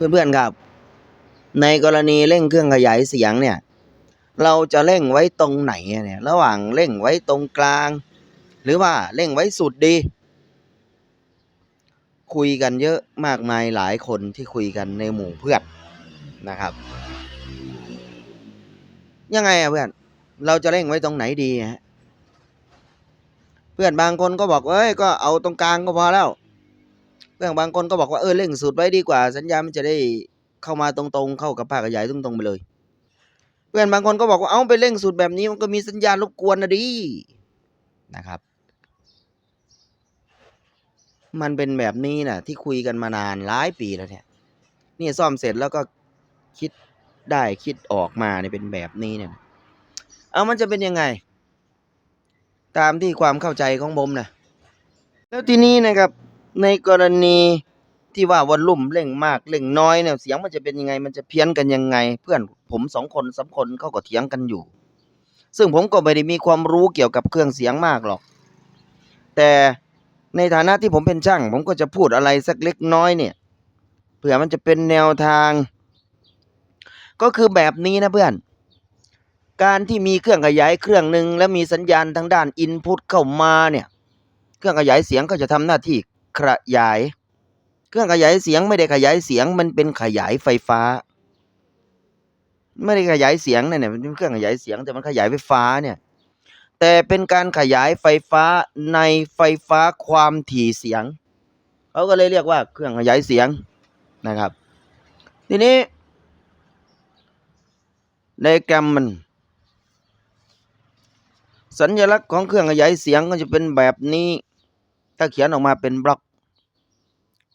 เพื่อนๆครับ ในกรณีเร่งเครื่องขยายเสียงเนี่ย เราจะเร่งไว้ตรงไหนเนี่ย ระหว่างเร่งไว้ตรงกลาง หรือว่าเร่งไว้สุดดี คุยกันเยอะมากมายหลายคนที่คุยกันในหมู่เพื่อนนะครับ ยังไงอะเพื่อน เราจะเร่งไว้ตรงไหนดีฮะเพื่อนบางคนก็บอกเอ้ยก็เอาตรงกลางก็พอแล้ว เพื่อนบางคนก็บอกว่าเออเร่งสุดไว้ดีกว่า สัญญามันจะได้เข้ามาตรงๆ เข้ากับภาคขยายตรงๆไปเลย เพื่อนบางคนก็บอกว่าเอาไปเร่งสุดแบบนี้มันก็มีสัญญาณรบกวนนะดินะครับมันเป็นแบบนี้นะที่คุยกันมานานหลายปีแล้วเนี่ยนี่ซ่อมเสร็จแล้วก็คิดได้คิดออกมาเนี่ยเป็นแบบนี้เนี่ยเอามันจะเป็นยังไง ตามที่ความเข้าใจของผมนะแล้วทีนี้นะครับ ในกรณีที่ว่าวอลลุ่มเร่งมากเร่งน้อยเนี่ยเสียงมันจะเป็นยังไง มันจะเพี้ยนกันยังไง เพื่อนผมสองคนสามคนเขาก็เถียงกันอยู่ ซึ่งผมก็ไม่ได้มีความรู้เกี่ยวกับเครื่องเสียงมากหรอก แต่ในฐานะที่ผมเป็นช่าง ผมก็จะพูดอะไรสักเล็กน้อยเนี่ยเผื่อมันจะเป็นแนวทาง ก็คือแบบนี้นะเพื่อน การที่มีเครื่องขยายเครื่องหนึ่งแล้วมีสัญญาณทางด้านอินพุตเข้ามาเนี่ย เครื่องขยายเสียงก็จะทำหน้าที่ ขยาย เครื่องขยายเสียงไม่ได้ขยายเสียง มันเป็นขยายไฟฟ้า ไม่ได้ขยายเสียงเนี่ยมันเป็นเครื่องขยายเสียงแต่มันขยายไฟฟ้าเนี่ยแต่เป็นการขยายไฟฟ้าในไฟฟ้าความถี่เสียงเขาก็เลยเรียกว่าเครื่องขยายเสียงนะครับ ทีนี้ไดแกรมมัน สัญลักษณ์ของเครื่องขยายเสียงก็จะเป็นแบบนี้ ถ้าเขียนออกมาเป็นบล็อก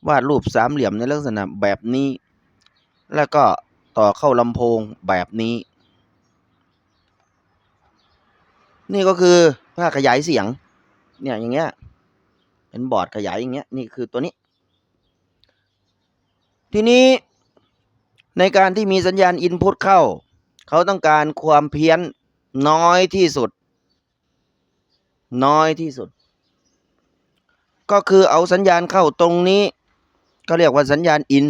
วาดรูปสามเหลี่ยมในลักษณะแบบนี้ แล้วก็ต่อเข้าลำโพงแบบนี้ นี่ก็คือภาขยายเสียง เนี่ยอย่างเงี้ยเป็นบอร์ดขยายอย่างเงี้ยนี่คือตัวนี้ ทีนี้ในการที่มีสัญญาณอินพุตเข้า เขาต้องการความเพี้ยนน้อยที่สุด น้อยที่สุด ก็คือเอาสัญญาณเข้าตรงนี้ ก็เรียกว่าสัญญาณอิน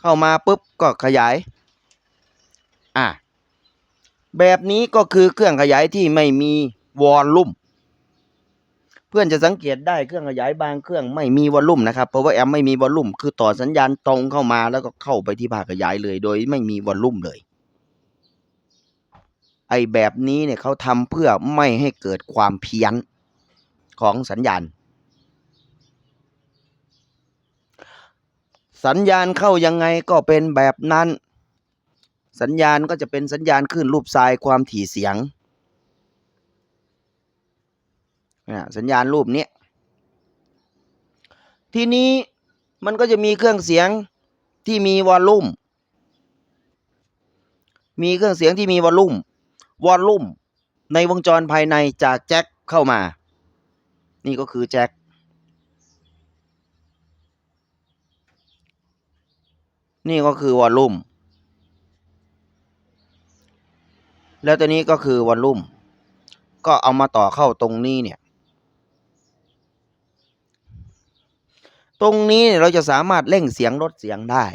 เข้ามาปุ๊บก็ขยาย อะ แบบนี้ก็คือเครื่องขยายที่ไม่มีวอลลุ่ม เพื่อนจะสังเกตได้เครื่องขยายบางเครื่องไม่มีวอลลุ่มนะครับ เพราะว่าแอมไม่มีวอลลุ่ม คือต่อสัญญาณตรงเข้ามาแล้วก็เข้าไปที่ภาคขยายเลย โดยไม่มีวอลลุ่มเลยไอแบบนี้เนี่ยเขาทำเพื่อไม่ให้เกิดความเพี้ยน ของสัญญาณ สัญญาณเข้ายังไงก็เป็นแบบนั้น สัญญาณก็จะเป็นสัญญาณขึ้นรูปทรายความถี่เสียงอ่สัญญาณรูปนี้ ทีนี้มันก็จะมีเครื่องเสียงที่มีวอลลุ่ม มีเครื่องเสียงที่มีวอลลุ่ม วอลลุ่มในวงจรภายในจากแจ็คเข้ามา นี่ก็คือแจ็คนี่ก็คือวอลลุ่ม แล้วตัวนี้ก็คือวอลลุ่ม ก็เอามาต่อเข้าตรงนี้เนี่ย ตรงนี้เราจะสามารถเร่งเสียงลดเสียงได้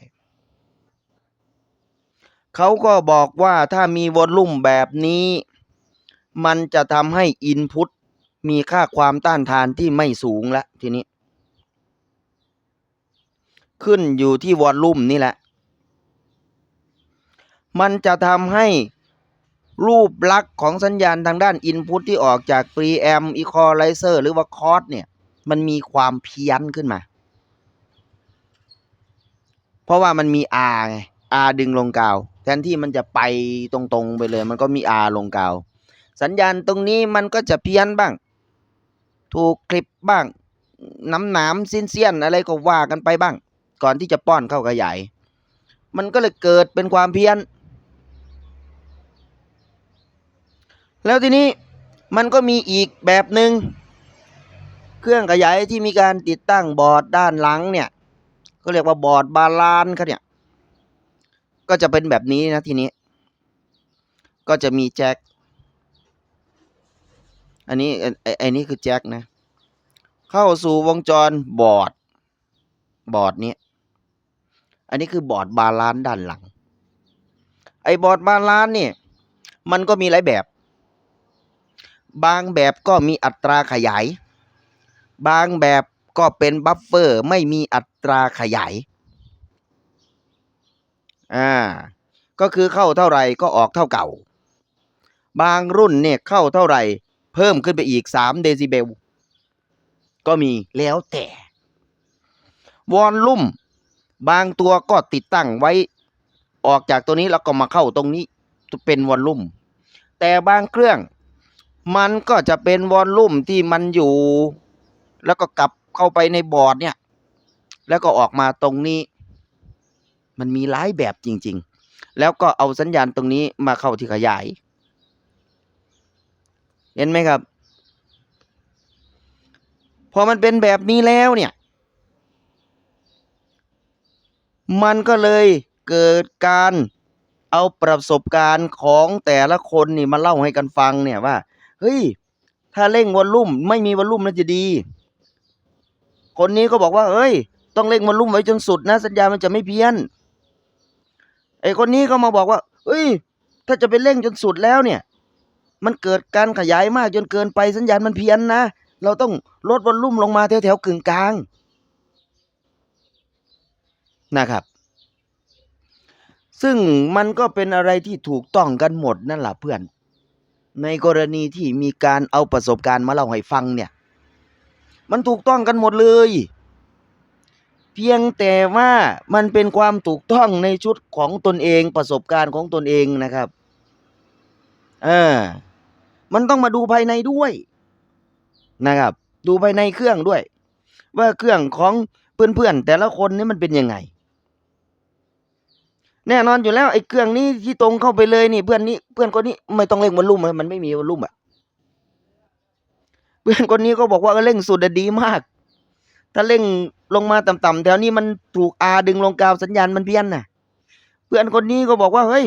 เขาก็บอกว่าถ้ามีวอลลุ่มแบบนี้ มันจะทำให้อินพุต มีค่าความต้านทานที่ไม่สูงแล้วทีนี้ ขึ้นอยู่ที่วอลลุ่มนี่แหละ มันจะทำให้รูปลักษณ์ของสัญญาณทางด้านอินพุตที่ออกจาก preamp equalizer หรือว่าคอร์สเนี่ย มันมีความเพี้ยนขึ้นมา เพราะว่ามันมี R ไง R ดึงลงกาว แทนที่มันจะไปตรงๆไปเลย มันก็มี R ลงกาว สัญญาณตรงนี้มันก็จะเพี้ยนบ้าง ถูกคลิปบ้างน้ำหนามสิ้นเสี้ยนอะไรก็ว่ากันไปบ้าง ก่อนที่จะป้อนเข้าขยายมันก็เลยเกิดเป็นความเพี้ยน แล้วทีนี้มันก็มีอีกแบบหนึ่งเครื่องขยายที่มีการติดตั้งบอร์ดด้านหลังเนี่ยก็เรียกว่าบอร์ดบาลานซ์ครับเนี่ย ก็จะเป็นแบบนี้นะทีนี้ ก็จะมีแจ็ค อันนี้ไอ้ไอ้นี่คือแจ็คนะ เข้าสู่วงจรบอร์ด บอร์ดนี้ อันนี้คือบอร์ดบาลานด้านหลัง ไอ้บอร์ดบาลานนี่ มันก็มีหลายแบบ บางแบบก็มีอัตราขยาย บางแบบก็เป็นบัฟเฟอร์ไม่มีอัตราขยาย อ่า ก็คือเข้าเท่าไหร่ก็ออกเท่าเก่า บางรุ่นเนี่ยเข้าเท่าไหร่ เพิ่มขึ้นไปอีก 3 เดซิเบล ก็มีแล้วแต่ วอลลุ่ม บางตัวก็ติดตั้งไว้ ออกจากตัวนี้แล้วก็มาเข้าตรงนี้เป็นวอลลุ่ม แต่บางเครื่อง มันก็จะเป็นวอลลุ่มที่มันอยู่ แล้วก็กลับเข้าไปในบอร์ดเนี่ย แล้วก็ออกมาตรงนี้ มันมีหลายแบบจริง ๆ แล้วก็เอาสัญญาณตรงนี้มาเข้าที่ขยาย เห็นไหมครับ พอมันเป็นแบบนี้แล้วเนี่ย มันก็เลยเกิดการเอาประสบการณ์ของแต่ละคนนี่มาเล่าให้กันฟังเนี่ยว่า เฮ้ย ถ้าเร่งวอลลุ่มไม่มีวอลลุ่มน่าจะดี คนนี้ก็บอกว่า เฮ้ย ต้องเร่งวอลลุ่มไว้จนสุดนะ สัญญามันจะไม่เพี้ยนไอ้คนนี้ก็มาบอกว่า เฮ้ย ถ้าจะไปเร่งจนสุดแล้วเนี่ย มันเกิดการขยายมากจนเกินไปสัญญาณมันเพี้ยนนะ เราต้องลดวอลลุ่มลงมาแถวๆกึ่งกลางนะครับ ซึ่งมันก็เป็นอะไรที่ถูกต้องกันหมดนั่นแหละเพื่อน ในกรณีที่มีการเอาประสบการณ์มาเล่าให้ฟังเนี่ย มันถูกต้องกันหมดเลย เพียงแต่ว่ามันเป็นความถูกต้องในชุดของตนเองประสบการณ์ของตนเองนะครับ เออ มันต้องมาดูภายในด้วยนะครับ ดูภายในเครื่องด้วย ว่าเครื่องของเพื่อนๆแต่ละคนนี่มันเป็นยังไง แน่นอนอยู่แล้วไอ้เครื่องนี้ที่ตรงเข้าไปเลยนี่ เพื่อนนี้เพื่อนคนนี้ไม่ต้องเร่งวอลลุ่มมันไม่มีวอลลุ่มอะเพื่อนคนนี้ก็บอกว่าเออเร่งสุดดีมาก ถ้าเร่งลงมาต่ำๆแถวนี้มันถูกอาดึงลงกาวสัญญาณมันเพี้ยนน่ะ เพื่อนคนนี้ก็บอกว่าเฮ้ย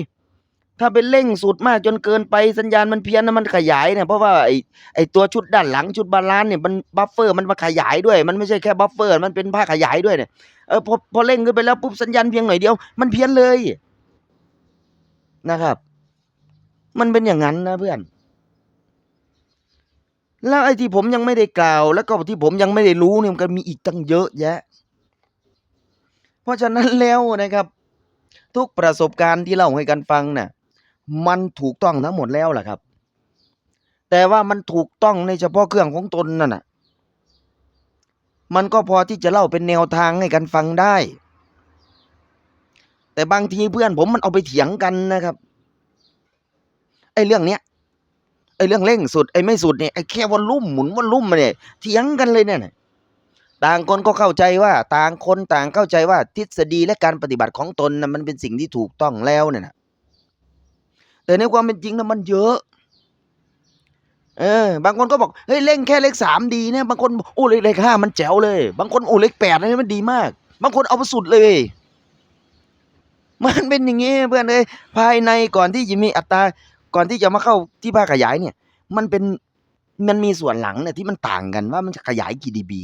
ถ้าเป็นเร่งสุดมากจนเกินไปสัญญาณมันเพี้ยนนะมันขยายเนี่ยเพราะว่าไอ้ไอ้ตัวชุดด้านหลังชุดบาลานซ์เนี่ยมันบัฟเฟอร์มันมาขยายด้วย มันไม่ใช่แค่บัฟเฟอร์ มันเป็นผ้าขยายด้วยเนี่ยเออพอพอเร่งขึ้นไปแล้วปุ๊บสัญญาณเพียงหน่อยเดียว มันเพี้ยนเลยนะครับ มันเป็นอย่างนั้นนะเพื่อน แล้วไอ้ที่ผมยังไม่ได้กล่าว แล้วก็ที่ผมยังไม่ได้รู้เนี่ยมันก็มีอีกตั้งเยอะแยะ เพราะฉะนั้นแล้วนะครับ ทุกประสบการณ์ที่เล่าให้กันฟังน่ะ มันถูกต้องทั้งหมดแล้วล่ะครับ แต่ว่ามันถูกต้องในเฉพาะเครื่องของตนนั่นน่ะ มันก็พอที่จะเล่าเป็นแนวทางให้กันฟังได้ แต่บางทีเพื่อนผมมันเอาไปเถียงกันนะครับ ไอ้เรื่องเนี้ยไอ้เรื่องเร่งสุดไอ้ไม่สุดเนี่ยไอ้แค่วอลลุ่มหมุนวอลลุ่มมาเนี่ยเถียงกันเลยเนี่ยต่างคนก็เข้าใจว่าต่างคนต่างเข้าใจว่าทฤษฎีและการปฏิบัติของตนนะมันเป็นสิ่งที่ถูกต้องแล้วเนี่ยนะ แต่ในความเป็นจริงนะมันเยอะ เออ บางคนก็บอกเฮ้ยเร่งแค่เลขสามดีเนี่ยบางคนโอ้เลขเลขห้ามันแจ๋วเลย บางคนโอ้เลขแปดนี่มันดีมาก บางคนเอาไปสุดเลย มันเป็นอย่างงี้เพื่อนเลยภายในก่อนที่จะมีอัตราก่อนที่จะมาเข้าที่ภาคขยายเนี่ย มันเป็นมันมีส่วนหลังเนี่ยที่มันต่างกันว่ามันจะขยายกี่ดีบี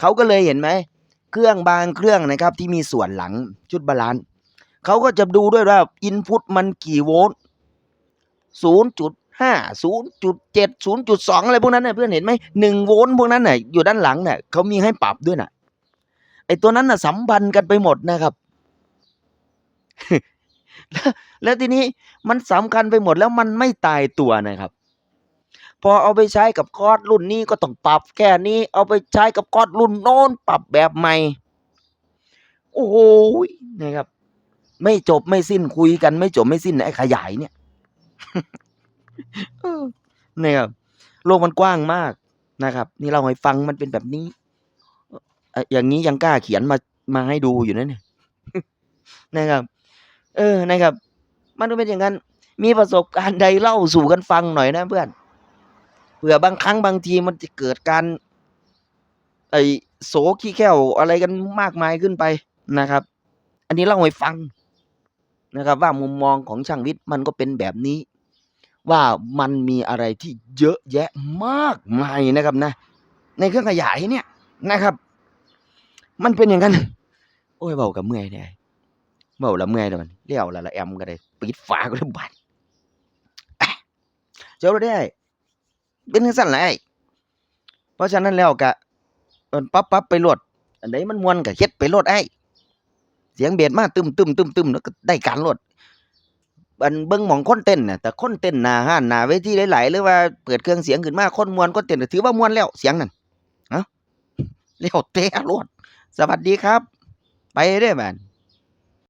เขาก็เลยเห็นไหมเครื่องบางเครื่องนะครับที่มีส่วนหลังชุดบาลานซ์ เขาก็จะดูด้วยว่าอินพุตมันกี่โวลต์ศูนย์จุดห้าศูนย์จุดเจ็ดศูนย์จุดสองอะไรพวกนั้นเนี่ยเพื่อนเห็นไหมหนึ่งโวลต์พวกนั้นน่ะอยู่ด้านหลังเนี่ยเขามีให้ปรับด้วยน่ะไอตัวนั้นน่ะสัมพันธ์กันไปหมดนะครับ แล้วทีนี้มันสำคัญไปหมดแล้วมันไม่ตายตัวนะครับ พอเอาไปใช้กับคอร์สรุ่นนี้ก็ต้องปรับแค่นี้ เอาไปใช้กับคอร์สรุ่นโน้นปรับแบบใหม่ โอ้โหนะครับ ไม่จบไม่สิ้นคุยกัน ไม่จบไม่สิ้นไอ้ขยายเนี่ยเออเนี่ยครับโลกมันกว้างมากนะครับ นี่เราให้ฟังมันเป็นแบบนี้เอ่ออย่างนี้ยังกล้าเขียนมามาให้ดูอยู่นะเนี่ยนะครับ เออนะครับ มันก็เป็นอย่างนั้น มีประสบการณ์ใดเล่าสู่กันฟังหน่อยนะเพื่อนเผื่อบางครั้งบางทีมันจะเกิดการ ไอ้โสขี้แค้วอะไรกันมากมายขึ้นไปนะครับ อันนี้เล่าให้ฟัง นะครับว่ามุมมองของช่างวิทย์มันก็เป็นแบบนี้ ว่ามันมีอะไรที่เยอะแยะมากมายนะครับนะ ในเครื่องขยายเนี่ยนะครับ มันเป็นอย่างนั้น โอ้ยเว้าก็เมื่อยเด้อ้ายเว้าแล้วเมื่อยแล้วบัดนี้แล้วแล้วล่ะแอมก็ได้ปิดฝาก็ได้บัดอะจบแล้วเด้ เป็นจั่งซั้นล่ะอ้ายเพราะฉะนั้นแล้วก็เอิ้นปรับไปโลดอันใดมันมวนก็เฮ็ดไปโลดไอ้ เสียงเบสมาตึมตึมตึมตึมแล้วก็ได้การโลดบันเบิ้งหมองคนเต้นน่ะแต่คนเต้นหน้าห้านหน้าเวทีหลายๆหรือว่าเปิดเครื่องเสียงขึ้นมาคนมวนคนเต้นถือว่ามวนแล้วเสียงนั่นเอ้าเล้วแต่โลดสวัสดีครับ ไปได้อบาด